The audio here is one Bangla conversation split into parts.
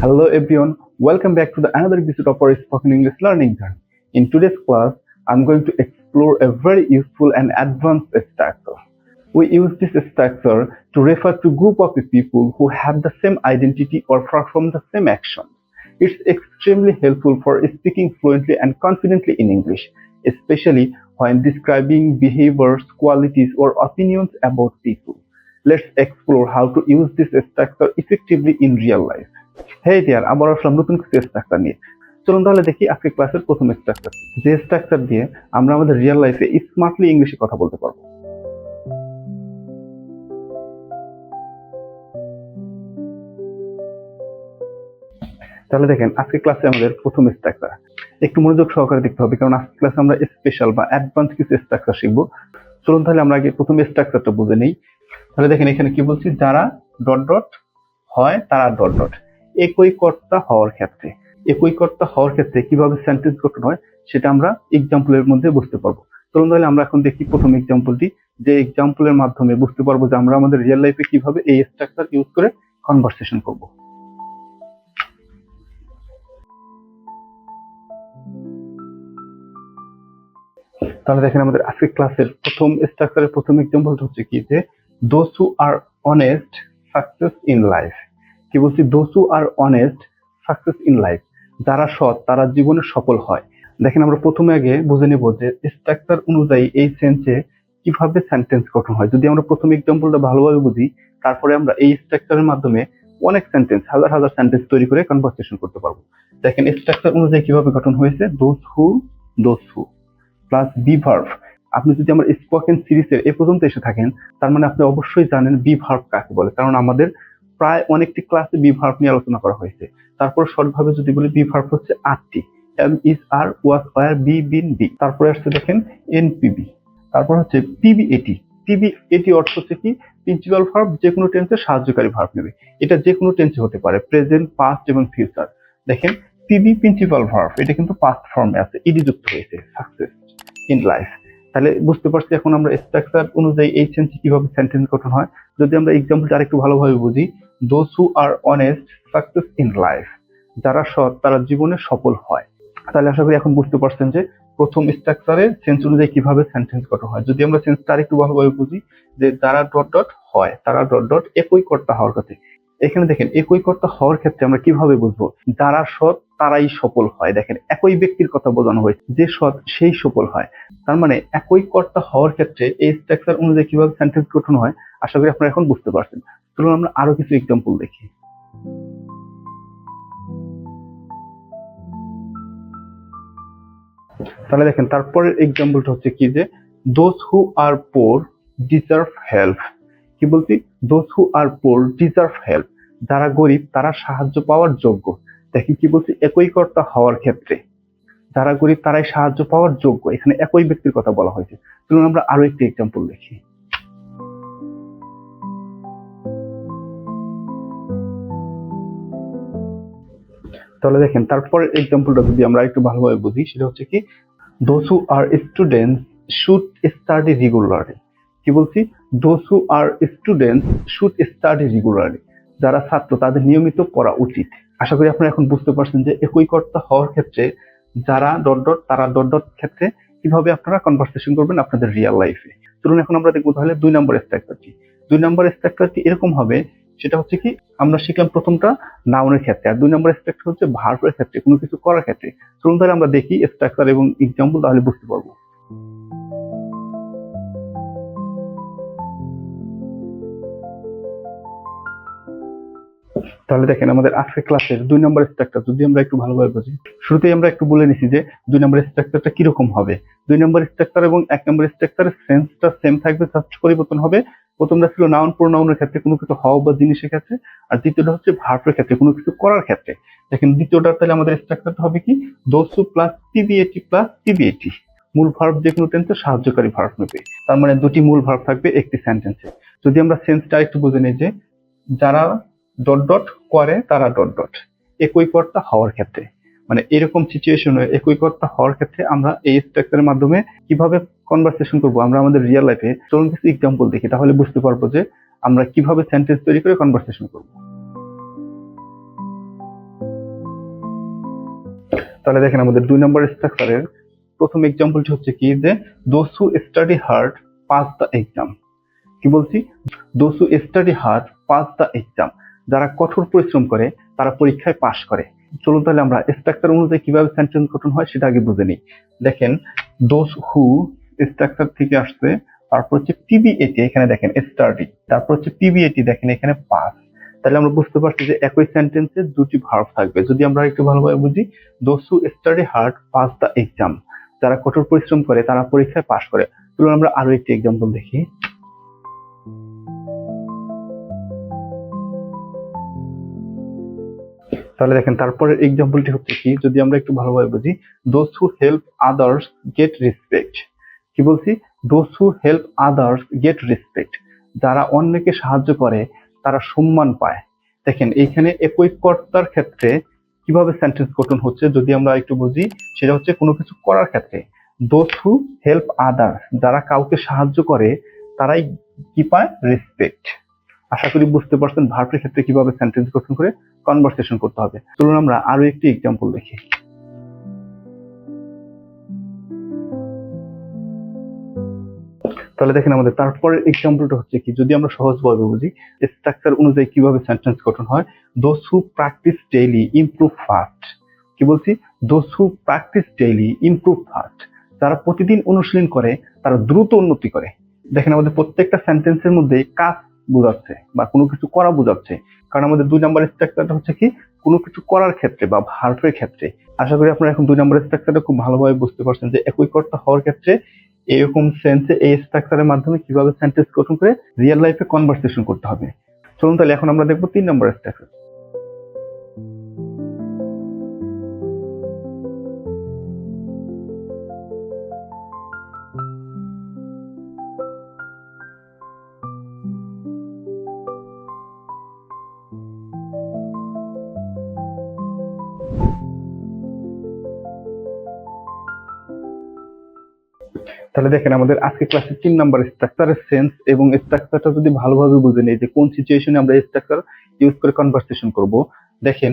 Hello everyone, welcome back to the another episode of our spoken English learning journey. In today's class, I'm going to explore a very useful and advanced structure. We use this structure to refer to group of people who have the same identity or perform the same action. It's extremely helpful for speaking fluently and confidently in English, especially when describing behaviors, qualities, or opinions about people. Let's explore how to use this structure effectively in real life. Hey dear আবার আসলাম নতুন কিছু স্ট্রাকচার নিয়ে। চলুন তাহলে দেখি আজকে ক্লাসের প্রথম স্ট্রাকচার যে স্ট্রাকচার দিয়ে আমরা আমাদের রিয়েল লাইফে স্মার্টলি ইংলিশে কথা বলতে পারব। তাহলে দেখেন, আজকে ক্লাসে আমাদের প্রথম স্ট্রাকচার একটু মনোযোগ সহকারে দেখতে হবে, কারণ আজকে ক্লাসে আমরা স্পেশাল বা অ্যাডভান্স কিছু স্ট্রাকচার শিখব। চলুন তাহলে আমরা আগে প্রথম স্ট্রাকচারটা বুঝে নেই। তাহলে দেখেন, এখানে কি বলছি? যারা ডট ডট হয়, তারা ডট ডট একই কর্তা হওয়ার ক্ষেত্রে। একই কর্তা হওয়ার ক্ষেত্রে কীভাবে সেন্টেন্স গঠন হয়, সেটা আমরা এক্সাম্পলের মধ্যে বুঝতে পারব। চলুন তাহলে আমরা এখন দেখি প্রথম এক্সাম্পলটি যে এক্সাম্পলের মাধ্যমে বুঝতে পারব যে আমরা আমাদের রিয়েল লাইফে কীভাবে এই স্ট্রাকচার ইউজ করে কনভারসেশন করব। তাহলে দেখেন আমাদের আজকে ক্লাসের প্রথম স্ট্রাকচারের প্রথম এক্সাম্পলটা হচ্ছে কি? যে those who are honest success in life কি বলছি those are honest success in life যারা সৎ, তারা জীবনে সফল হয়। দেখেন আমরা প্রথমে আগে বুঝে নেব যে স্ট্রাকচার অনুযায়ী এই সেন্সে কীভাবে সেন্টেন্স গঠন হয়। যদি আমরা প্রথম এক্সাম্পলটা ভালোভাবে বুঝি, তারপরে আমরা এই স্ট্রাকচারের মাধ্যমে অনেক সেন্টেন্স হাজার হাজার সেন্টেন্স তৈরি করে কনভারসেশন করতে পারব। দেখেন স্ট্রাকচার অনুযায়ী কীভাবে গঠন হয়েছে? Those who those who plus be verb আপনি যদি আমার স্পোকেন সিরিজের এ পর্যন্ত এসে থাকেন, তার মানে আপনি অবশ্যই জানেন বি ভার্ভ কাকে বলে, কারণ আমাদের প্রায় অনেকটি ক্লাসে বি ভার্ভ নিয়ে আলোচনা করা হয়েছে। তারপর শর্টভাবে যদি বলি বি ভার্ভ হচ্ছে আটটি। Am is are was were be been be তারপরে আসছে দেখেন এনপিবি তারপর হচ্ছে পিবি এটি পিবি এটি অর্থ হচ্ছে কি? প্রিন্সিপাল ভার্ব যে কোনো টেন্সে সাহায্যকারী ভার্ব নেবে। এটা যে কোনো টেন্সে হতে পারে প্রেজেন্ট পাস্ট এবং ফিউচার দেখেন পিবি প্রিন্সিপাল ভার্ব এটা কিন্তু পাস্ট ফর্মে আছে ইডি যুক্ত হয়েছে সাকসেস ইন লাইফ তাহলে বুঝতে পারছি এখন আমরা স্ট্রাকচার অনুযায়ী এই সেন্সে কীভাবে সেন্টেন্স গঠন হয়। যদি আমরা এক্সাম্পলটা আরেকটু ভালোভাবে বুঝি those who are honest success in life যারা সৎ, তারা জীবনে সফল হয়। তাহলে আশা করি এখন বুঝতে পারছেন যে প্রথম স্ট্রাকচারে সেন্স অনুযায়ী কীভাবে সেন্টেন্স গঠন হয়। যদি আমরা সেন্সটা আরেকটু ভালোভাবে বুঝি, যে যারা ডট ডট হয়, তারা ডট ডট একই কর্তা হওয়ার কথা এখানে দেখেন, একই কর্তা হওয়ার ক্ষেত্রে আমরা কীভাবে বুঝব? যারা সৎ, তারাই সফল হয়। দেখেন, একই ব্যক্তির কথা বোঝানো হয়েছে। যে সৎ, সেই সফল হয়। তার মানে একই কর্তা হওয়ার ক্ষেত্রে এই স্ট্রাকচার অনুযায়ী কীভাবে সেন্টেন্স গঠন হয়, আশা করি আপনারা এখন বুঝতে পারছেন। চলুন আমরা আরও কিছু এক্সাম্পল দেখি। তাহলে দেখেন, তারপরের এক্সাম্পলটা হচ্ছে কি যে those who are poor deserve help কি বলছি? Those who are poor deserve help যারা গরিব, তারা সাহায্য পাওয়ার যোগ্য। দেখেন কি বলছি? একই কর্তা হওয়ার ক্ষেত্রে। যারা গরিব, তারাই সাহায্য পাওয়ার যোগ্য। এখানে একই ব্যক্তির কথা বলা হয়েছে। চলুন আমরা আরও একটি এক্সাম্পল দেখি। তাহলে দেখেন, তারপর এক্সাম্পলটা যদি আমরা একটু ভালোভাবে বুঝি, সেটা হচ্ছে কি those who are students should study regularly কি বলছি? Those who are students should study regularly যারা ছাত্র, তাদের নিয়মিত পড়া উচিত। আশা করি আপনারা এখন বুঝতে পারছেন যে একই কর্তা হওয়ার ক্ষেত্রে যারা ডট ডট তারা ডট ডট ক্ষেত্রে কীভাবে আপনারা কনভারসেশন করবেন আপনাদের রিয়েল লাইফে চলুন এখন আমরা দেখব তাহলে দুই নম্বর স্ট্রাকচারটি দুই নম্বর স্ট্রাকচারটি এরকম হবে সেটা হচ্ছে কি, আমরা শিখলাম প্রথমটা নাউনের ক্ষেত্রে। আর দুই নম্বর স্ট্রাকচার হচ্ছে ভার্বের ক্ষেত্রে, কোনো কিছু করার ক্ষেত্রে। চলুন তাহলে আমরা দেখি স্ট্রাকচার এবং এক্সাম্পল তাহলে বুঝতে পারব। তাহলে দেখেন আমাদের আজকের ক্লাসের দুই নম্বর স্ট্রাকচার যদি আমরা একটু ভালোভাবে বুঝি, শুরুতেই আমরা একটু বলে নিছি যে দুই নম্বর স্ট্রাকচারটা কীরকম হবে। দুই নম্বর স্ট্রাকচার এবং এক নম্বর স্ট্রাকচারের সেন্সটা সেম থাকবে জাস্ট পরিবর্তন হবে। প্রথমটা ছিল নাউন প্রোনাউনের ক্ষেত্রে কোনো কিছু হওয়া বা জিনিসের ক্ষেত্রে, আর দ্বিতীয়টা হচ্ছে ভার্বের ক্ষেত্রে কোনো কিছু করার ক্ষেত্রে। দেখেন দ্বিতীয়টা তাহলে আমাদের স্ট্রাকচারটা হবে কি? দোসু প্লাস টিবিএটি প্লাস টিবিএটি মূল ভার্ব যে কোনো টেন্সে সাহায্যকারী ভার্ব নেবে। তার মানে দুটি মূল ভার্ব থাকবে একটি সেন্টেন্সে যদি আমরা সেন্সটা একটু বুঝে নিই যে যারা ডট ডট করে তারা ডট ডট একই কর্তা হওয়ার ক্ষেত্রে। মানে এরকম সিচুয়েশনে একই কর্তা হওয়ার ক্ষেত্রে আমরা এই স্ট্রাকচারের মাধ্যমে কীভাবে কনভারসেশন করব? আমরা আমাদের রিয়েল লাইফে চলুন কিছু এক্সাম্পল দেখি, তাহলে বুঝতে পারব যে আমরা কীভাবে সেন্টেন্স তৈরি করে কনভারসেশন করব। তাহলে দেখেন আমাদের দুই নম্বর স্ট্রাকচারের প্রথম এক্সাম্পলটি হচ্ছে কি? যে who study hard pass the exam কি বলছি? Who study hard pass the exam যারা কঠোর পরিশ্রম করে, তারা পরীক্ষায় পাশ করে। চলুন তাহলে আমরা স্ট্রাকচার অনুযায়ী কীভাবে সেন্টেন্স গঠন হয় সেটা আগে বুঝে নিই। দেখেন দোজ হু স্ট্রাকচার থেকে আসছে, তারপর হচ্ছে পিবিএটি এখানে দেখেন স্টাডি তারপর হচ্ছে পিবিএটি দেখেন, এখানে পাস তাহলে আমরা বুঝতে পারছি যে একই সেন্টেন্সে দুটি ভার্ব থাকবে। যদি আমরা একটু ভালোভাবে বুঝি those who study hard pass the exam যারা কঠোর পরিশ্রম করে, তারা পরীক্ষায় পাশ করে। চলুন আমরা আরও একটি এক্সাম্পল দেখি। তাহলে দেখেন, তারপরের এক্সাম্পলটি হচ্ছে কি, যদি আমরা একটু ভালোভাবে বুঝি those who help others get respect কি বলছি? Those who help others get respect যারা অন্যকে সাহায্য করে, তারা সম্মান পায়। দেখেন এইখানে একই কর্তার ক্ষেত্রে কীভাবে সেন্টেন্স গঠন হচ্ছে, যদি আমরা একটু বুঝি, সেটা হচ্ছে কোনো কিছু করার ক্ষেত্রে। দোজ হু হেল্প আদার্স যারা কাউকে সাহায্য করে, তারাই কি পায়? রেসপেক্ট আশা করি বুঝতে পারছেন ভার্বের ক্ষেত্রে কীভাবে সেন্টেন্স গঠন করে কনভারসেশন করতে হবে। চলুন আমরা আরও একটি এক্সাম্পল দেখি। তাহলে দেখেন আমাদের, তারপরের এক্সাম্পলটা হচ্ছে কি? যদি আমরা সহজভাবে বুঝি স্ট্রাকচার অনুযায়ী কীভাবে সেন্টেন্স গঠন হয় those who practice daily improve fast কি বলছি? Those who practice daily improve fast যারা প্রতিদিন অনুশীলন করে, তারা দ্রুত উন্নতি করে। দেখেন আমাদের প্রত্যেকটা সেন্টেন্সের মধ্যে কাজ বোঝাচ্ছে বা কোনো কিছু করা বোঝাচ্ছে। কারণ আমাদের দুই নাম্বার স্ট্রাকচারটা হচ্ছে কি, কোনো কিছু করার ক্ষেত্রে বা ভার্বের ক্ষেত্রে, আশা করি আপনারা এখন দুই নাম্বার স্ট্রাকচারটা খুব ভালোভাবে বুঝতে পারছেন যে একই কর্তা হওয়ার ক্ষেত্রে এরকম সেন্সে এই স্ট্রাকচারের মাধ্যমে কীভাবে সেন্টেন্স গঠন করে রিয়েল লাইফে কনভারসেশন করতে হবে। চলুন তাহলে এখন আমরা দেখব তিন নম্বর স্ট্রাকচার তাহলে দেখেন আমাদের আজকে ক্লাসের তিন নাম্বার স্ট্রাকচারের সেন্স এবং স্ট্রাকচারটা যদি ভালোভাবে বুঝে নেই যে কোন সিচুয়েশনে আমরা স্ট্রাকচার ইউজ করে কনভারসেশন করব, দেখেন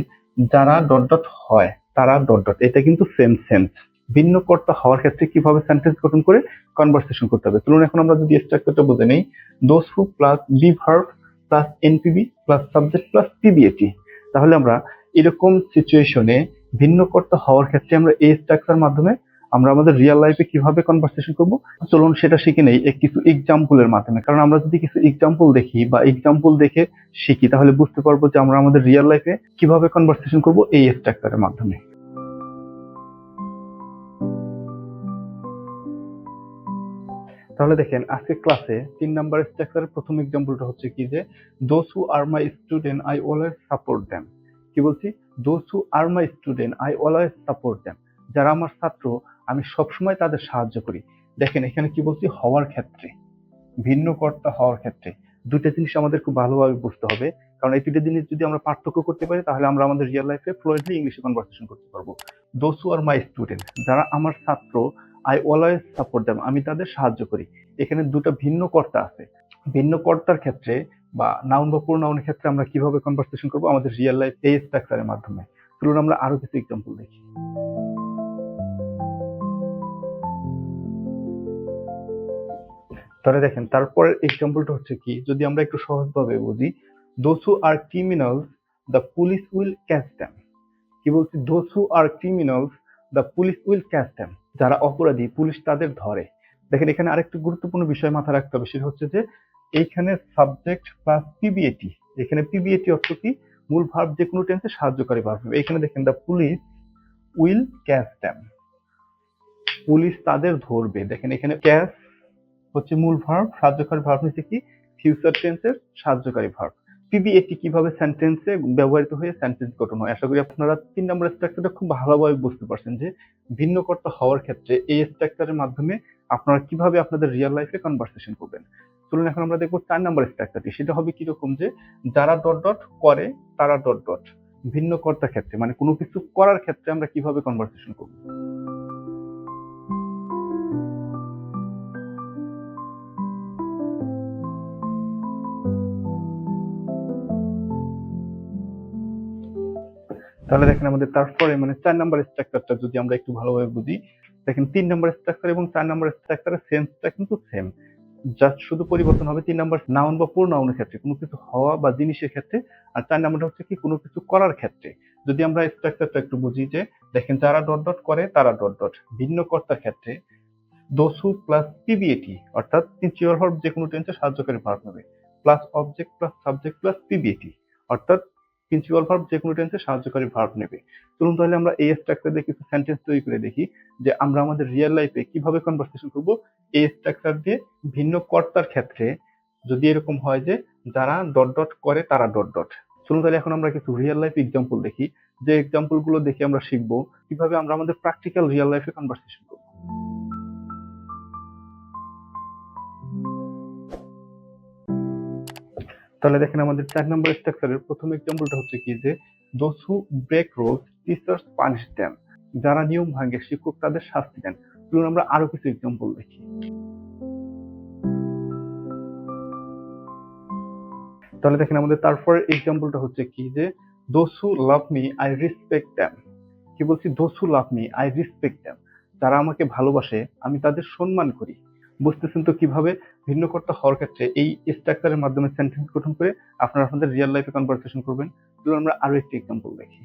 যারা ডট ডট হয়, তারা ডট ডট এটা কিন্তু সেম সেন্স ভিন্ন কর্তা হওয়ার ক্ষেত্রে কীভাবে সেন্টেন্স গঠন করে কনভারসেশন করতে হবে? চলুন এখন আমরা যদি স্ট্রাকচারটা বুঝে নেই those who plus be verb plus NPB plus subject plus PBAT তাহলে আমরা এরকম সিচুয়েশনে ভিন্ন কর্তা হওয়ার ক্ষেত্রে আমরা এই স্ট্রাকচার মাধ্যমে আমরা আমাদের রিয়েল লাইফে কীভাবে কনভারসেশন করব? চলুন সেটা শিখে নেই কিছু এক্সাম্পলের মাধ্যমে। কারণ আমরা যদি কিছু এক্সাম্পল দেখি বা এক্সাম্পল দেখে শিখি, তাহলে বুঝতে পারব যে আমরা আমাদের রিয়েল লাইফে কীভাবে কনভারসেশন করব এই স্ট্রাকচারের মাধ্যমে। তাহলে দেখেন, আজকে ক্লাসে তিন নাম্বার স্ট্রাকচারের প্রথম এক্সাম্পলটা হচ্ছে কি যে those who are my student I always support them কি বলছি? Those who are my student I always support them যারা আমার ছাত্র আমি সবসময় তাদের সাহায্য করি। দেখেন, এখানে কি বলছি? হওয়ার ক্ষেত্রে। ভিন্ন কর্তা হওয়ার ক্ষেত্রে। দুটো জিনিস আমাদের খুব ভালোভাবে বুঝতে হবে। কারণ এই দুটো জিনিস যদি আমরা পার্থক্য করতে পারি, তাহলে আমরা আমাদের রিয়েল লাইফে ফ্লুয়েন্টলি ইংলিশে কনভারসেশন করতে পারব। দোস আর মাই স্টুডেন্ট যারা আমার ছাত্র আই অলওয়েজ সাপোর্ট দেম আমি তাদের সাহায্য করি। এখানে দুটো ভিন্ন কর্তা আছে। ভিন্ন কর্তার ক্ষেত্রে বা নাউন বা প্রোনাউনের ক্ষেত্রে আমরা কীভাবে কনভারসেশন করব? আমাদের রিয়েল লাইফ এই স্ট্রাকচারের মাধ্যমে। চলুন আমরা আরও কিছু এক্সাম্পল দেখি। তাহলে দেখেন, তারপরের এক্সাম্পলটা হচ্ছে কি? যদি আমরা একটু সহজভাবে বুঝি those who are criminals the police will catch them কি বলছি? Those who are criminals the police will catch them যারা অপরাধী পুলিশ তাদের ধরে। দেখেন, এখানে আরেকটা গুরুত্বপূর্ণ বিষয় মাথায় রাখতে হবে, সেটা হচ্ছে যে, এইখানে সাবজেক্ট প্লাস পিবিএটি এখানে পিবিএটি অর্থ কি? মূল ভার্ব যে কোনো টেন্সে সাহায্যকারী ভার্ব এখানে দেখেন the police will catch them police তাদের ধরবে। দেখেন, এখানে ক্যাচ হচ্ছে মূল ভার্ব সাহায্যকারী ভার্ব হচ্ছে কি? ফিউচার টেন্সের সাহায্যকারী ভার্ব পিবিএটি কীভাবে সেন্টেন্সে ব্যবহৃত হয়ে সেন্টেন্স গঠন হয়? আশা করি আপনারা তিন নম্বর স্ট্রাকচারটা খুব ভালোভাবে বুঝতে পারছেন যে ভিন্ন কর্তা হওয়ার ক্ষেত্রে এই স্ট্রাকচারের মাধ্যমে আপনারা কীভাবে আপনাদের রিয়েল লাইফে কনভারসেশন করবেন? চলুন এখন আমরা দেখব চার নম্বর স্ট্রাকচারটি সেটা হবে কীরকম যে যারা ডট ডট করে, তারা ডট ডট ভিন্ন কর্তা ক্ষেত্রে মানে কোনো কিছু করার ক্ষেত্রে আমরা কীভাবে কনভারসেশন করব? তাহলে দেখেন আমাদের তারপরে মানে চার নাম্বার স্ট্রাকচারটা যদি আমরা একটু ভালোভাবে বুঝি, দেখেন তিন নাম্বার স্ট্রাকচার এবং চার নাম্বার স্ট্রাকচারের সেন্সটা কিন্তু সেম জাস্ট শুধু পরিবর্তন হবে তিন নাম্বার নাউন বা নাউনের ক্ষেত্রে, কোনো কিছু হওয়া বা জিনিসের ক্ষেত্রে, আর চার নাম্বারটা হচ্ছে কি কোনো কিছু করার ক্ষেত্রে। যদি আমরা স্ট্রাকচারটা একটু বুঝি যে, দেখেন যারা ডট ডট করে তারা ডট ডট ভিন্ন কর্তার ক্ষেত্রে দোসু প্লাস পিবিএটি অর্থাৎ প্রিন্সিপাল ভার্ব যে কোনো টেন্সে সাহায্যকারী ভার্ব নেবে। Plus object plus subject plus PBAT অর্থাৎ প্রিন্সিপাল ভার্ব যে কোনো টেন্সে সাহায্যকারী ভার্ব নেবে। চলুন তাহলে আমরা এই স্ট্রাকচার দিয়ে কিছু সেন্টেন্স তৈরি করে দেখি, যে আমরা আমাদের রিয়েল লাইফে কীভাবে কনভারসেশন করব। এই স্ট্রাকচার দিয়ে ভিন্ন কর্তার ক্ষেত্রে যদি এরকম হয় যে যারা ডট ডট করে তারা ডট ডট চলুন তাহলে এখন আমরা কিছু রিয়েল লাইফ এক্সাম্পল দেখি, যে এক্সাম্পলগুলো দেখে আমরা শিখব, কীভাবে আমরা আমাদের প্র্যাকটিক্যাল রিয়েল লাইফে কনভারসেশন করব। তাহলে দেখেন আমাদের চার নম্বর স্ট্রাকচারের প্রথম এক্সাম্পলটা হচ্ছে কি যে who break rules teachers punish them যারা নিয়ম ভাঙে, শিক্ষক তাদের শাস্তি দেন। চলুন আমরা আরও কিছু এক্সাম্পল দেখি। তাহলে দেখেন আমাদের তারপরে এক্সাম্পলটা হচ্ছে কি যে who love me I respect them কি বলছি? Who love me I respect them যারা আমাকে ভালোবাসে, আমি তাদের সম্মান করি। বুঝতেছেন তো কীভাবে? ভিন্ন কর্তা হওয়ার ক্ষেত্রে এই স্ট্রাকচারের মাধ্যমে সেন্টেন্স গঠন করে আপনারা আপনাদের রিয়েল লাইফে কনভারসেশন করবেন। চলুন আমরা আরও একটি এক্সাম্পল দেখি।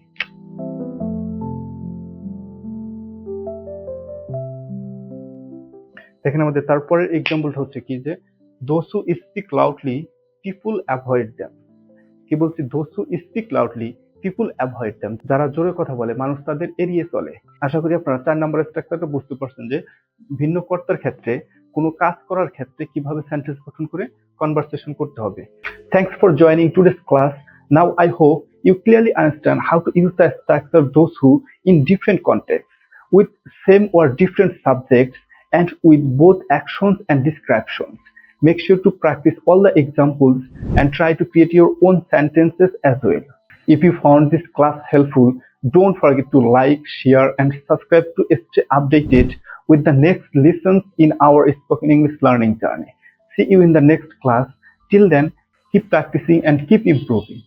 দেখেন আমাদের তারপরের এক্সাম্পলটা হচ্ছে কি যে those who speak loudly people avoid them কি বলছি? Those who speak loudly people avoid them যারা জোরে কথা বলে, মানুষ তাদের এড়িয়ে চলে। আশা করি আপনারা চার নম্বর স্ট্রাকচারটা বুঝতে পারছেন যে, ভিন্ন কর্তার ক্ষেত্রে কোনো কাজ করার ক্ষেত্রে কীভাবে সেন্টেন্স গঠন করে কনভারসেশন করতে হবে thanks for joining today's class now I hope you clearly understand how to use the structure those who in different contexts with same or different subjects and with both actions and descriptions. Make sure to practice all the examples and try to create your own sentences as well. If you found this class helpful, don't forget to like, share, and subscribe to stay updated with the next lessons in our spoken English learning journey. See you in the next class. Till then, keep practicing and keep improving.